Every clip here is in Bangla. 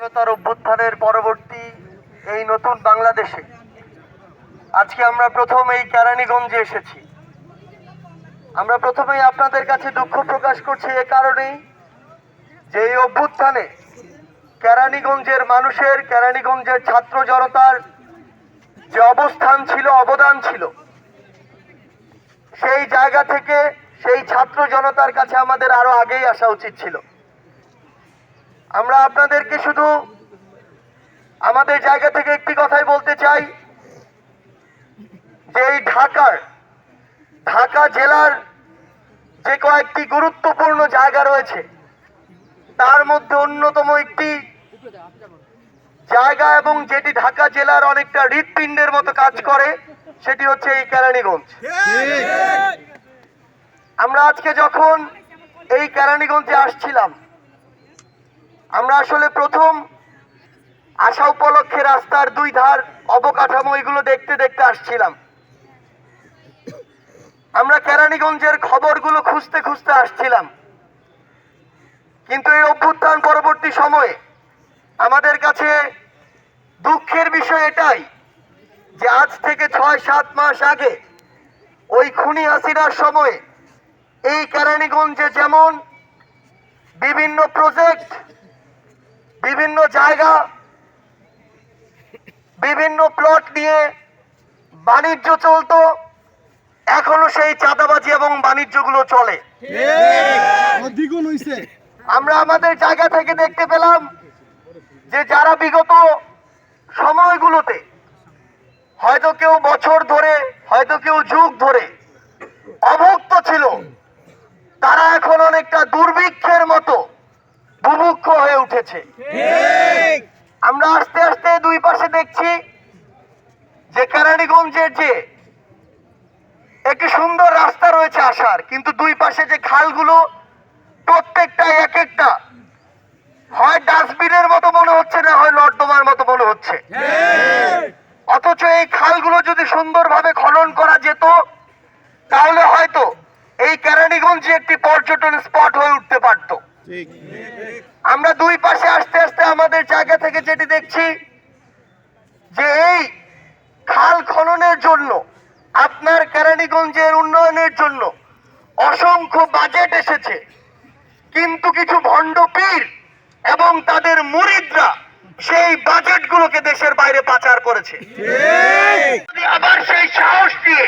জনতার অভ্যুত্থানের পরবর্তী এই নতুন বাংলাদেশে আজকে আমরা প্রথম এই কেরানীগঞ্জে এসেছি। আমরা প্রথমেই আপনাদের কাছে দুঃখ প্রকাশ করছি এ কারণেই যে এই অভ্যুত্থানে কেরানীগঞ্জের মানুষের, কেরানীগঞ্জের ছাত্র জনতার যে অবস্থান ছিল, অবদান ছিল, সেই জায়গা থেকে সেই ছাত্র জনতার কাছে আমাদের আরও আগেই আসা উচিত ছিল। আমরা আপনাদেরকে শুধু আমাদের জায়গা থেকে একটি কথাই বলতে চাই যে এই ঢাকার ঢাকা জেলার যে কয়েকটি গুরুত্বপূর্ণ জায়গা রয়েছে তার মধ্যে অন্যতম একটি জায়গা এবং যেটি ঢাকা জেলার অনেকটা হৃৎপিণ্ডের মতো কাজ করে সেটি হচ্ছে এই কেরানীগঞ্জ। আমরা আজকে যখন এই কেরানীগঞ্জে আসছিলাম আমরা আসলে প্রথম আসা উপলক্ষে রাস্তার দুই ধার অবকাঠামো এগুলো দেখতে দেখতে আসছিলাম। আমরা কেরানীগঞ্জের খবরগুলো খুঁজতে খুঁজতে আসছিলাম। কিন্তু এই অভ্যুত্থান পরবর্তী সময়ে আমাদের কাছে দুঃখের বিষয় এটাই যে আজ থেকে ছয়, সাত মাস আগে ওই খুনি হাসিনার সময়ে এই কেরানীগঞ্জে যেমন বিভিন্ন প্রজেক্ট বিভিন্ন জায়গা বিভিন্ন প্লট নিয়ে বাণিজ্য চলতো। এখনও সেই চাঁদাবাজি এবং বাণিজ্যগুলো চলে। আমরা আমাদের জায়গা থেকে দেখতে পেলাম যে যারা বিগত সময়গুলোতে হয়তো কেউ বছর ধরে হয়তো কেউ যুগ ধরে অভুক্ত ছিল তারা এখন অনেকটা দুর্ভিক্ষের মতো বুভুক্ষ হয়ে উঠেছে। আমরা আস্তে আস্তে দুই পাশে দেখছি যে কেরানীগঞ্জের যে একটি সুন্দর রাস্তা রয়েছে আসার কিন্তু দুই পাশে যে খালগুলো প্রত্যেকটা এক একটা হয় ডাস্টবিনের মতো মনে হচ্ছে না হয় নর্দমার মতো মনে হচ্ছে। অথচ এই খালগুলো যদি সুন্দরভাবে খনন করা যেত তাহলে হয়তো এই কেরানীগঞ্জে একটি পর্যটন স্পট হয়ে উঠতে পারতো। আমরা দুই পাশে আস্তে আস্তে আমাদের জায়গা থেকে যেটি দেখছি যে এই খাল খননের জন্য আপনার কেরানীগঞ্জের উন্নয়নের জন্য অসংখ্য বাজেট এসেছে। কিন্তু কিছু ভণ্ড পীর এবং তাদের মুরিদরা সেই বাজেটগুলোকে দেশের বাইরে পাচার করেছে। যদি আবার সেই সাহস দিয়ে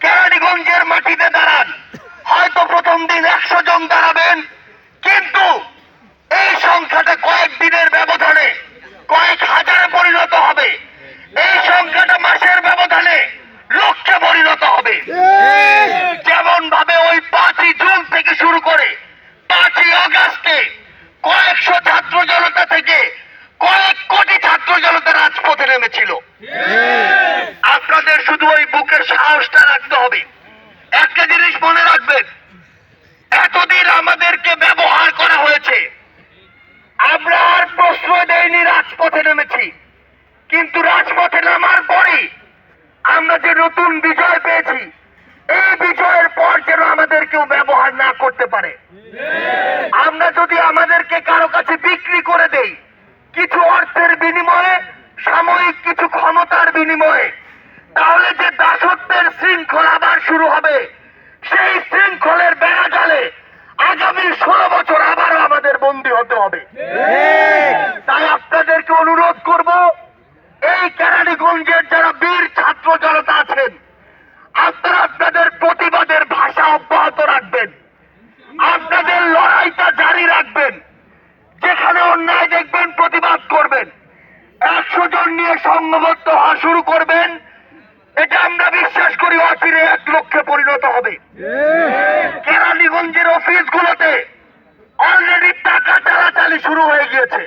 কেরানীগঞ্জের মাটিতে দাঁড়ান হয়তো প্রথম দিন একশো জন দাঁড়াবেন রাজপথে নেমেছিল। আপনাদের শুধু ওই বুকের সাহসটা রাখতে হবে। একটা জিনিস মনে রাখবেন, এতদিন আমাদেরকে ব্যবহার করা হয়েছে। আমরা আর প্রশ্রয় দেয়নি রাজপথে নেমেছি, কিন্তু রাজপথে নামার পরই আমরা যে নতুন বিজয় পেয়েছি, এই বিজয়ের পর যেন আমাদের কেউ ব্যবহার না করতে পারে। আমরা যদি আমাদেরকে কারও কাছে বিক্রি করে দেই সাময়িক কিছু ক্ষমতার বিনিময়ে, তাহলে যে দাসত্বের শৃঙ্খল আবার শুরু হবে, সেই শৃঙ্খলের বেড়া জালে আগামী ষোলো বছর আবারও আমাদের বন্দী হতে হবে। তাই আপনাদেরকে অনুরোধ করব, এই কেরানীগঞ্জের যারা বীর ছাত্র জনতা আছেন, আপনারা আপনাদের প্রতিবাদের ভাষা অব্যাহত রাখবেন। আপনাদের লড়াইটা জারি রাখবেন। যেখানে অন্যায় দেখবেন প্রতিবাদ করবেন একশো জন নিয়ে সংঘবদ্ধ হওয়া শুরু করবেন, এটা আমরা বিশ্বাস করি অচিরে এক লক্ষ্যে পরিণত হবে। কেরানীগঞ্জের অফিসগুলোতে অলরেডি টাকা চালাচালি শুরু হয়ে গিয়েছে।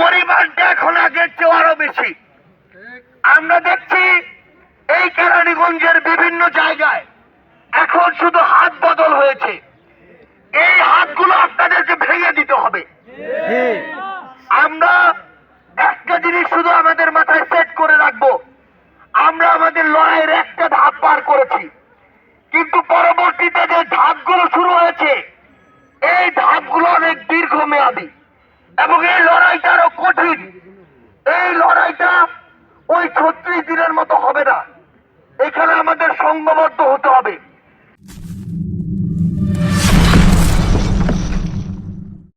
পরিমাণটা এখন আগের চেয়ে আরও বেশি। আমরা দেখছি এই কেরানীগঞ্জের বিভিন্ন জায়গায় এখন শুধু হাত বদল হয়েছে। এই হাতগুলো আপনাদেরকে ভেঙে দিতে হবে আমরা একটা জিনিস শুধু আমাদের মাথায় সেট করে রাখব আমরা আমাদের লড়াইয়ের একটা ধাপ পার করেছি কিন্তু পরবর্তীতে যে ধাপগুলো শুরু হয়েছে, এই ধাপগুলো অনেক দীর্ঘমেয়াদী এবং এই লড়াইটা আরও কঠিন। এই লড়াইটা ওই ছত্রিশ দিনের মতো হবে না। এখানে আমাদের সংঘবদ্ধ হতে হবে।